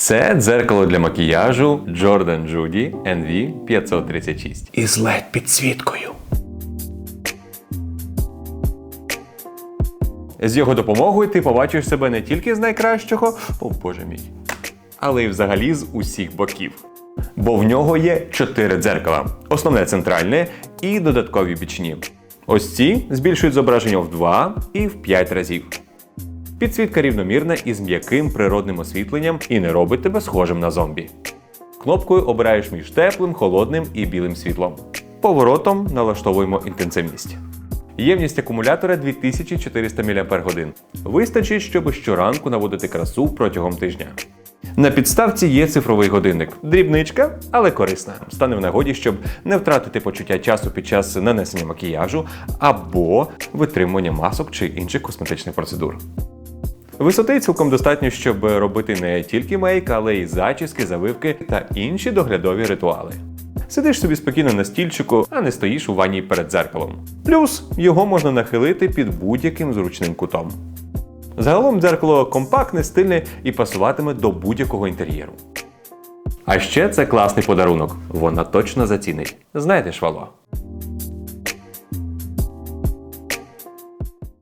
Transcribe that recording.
Це дзеркало для макіяжу Jordan Judy NV 536. із led підсвіткою. З його допомогою ти побачиш себе не тільки з найкращого, о боже мій, але й взагалі з усіх боків. Бо в нього є чотири дзеркала: основне центральне і додаткові бічні. Ось ці збільшують зображення в 2 і в 5 разів. Підсвітка рівномірна і з м'яким природним освітленням і не робить тебе схожим на зомбі. Кнопкою обираєш між теплим, холодним і білим світлом. Поворотом налаштовуємо інтенсивність. Ємність акумулятора 2400 мАч. Вистачить, щоб щоранку наводити красу протягом тижня. На підставці є цифровий годинник. Дрібничка, але корисна. Стане в нагоді, щоб не втратити почуття часу під час нанесення макіяжу або витримування масок чи інших косметичних процедур. Висоти цілком достатньо, щоб робити не тільки мейк, але й зачіски, завивки та інші доглядові ритуали. Сидиш собі спокійно на стільчику, а не стоїш у ванні перед дзеркалом. Плюс його можна нахилити під будь-яким зручним кутом. Загалом дзеркало компактне, стильне і пасуватиме до будь-якого інтер'єру. А ще це класний подарунок. Вона точно зацінить. Знаєте, швало.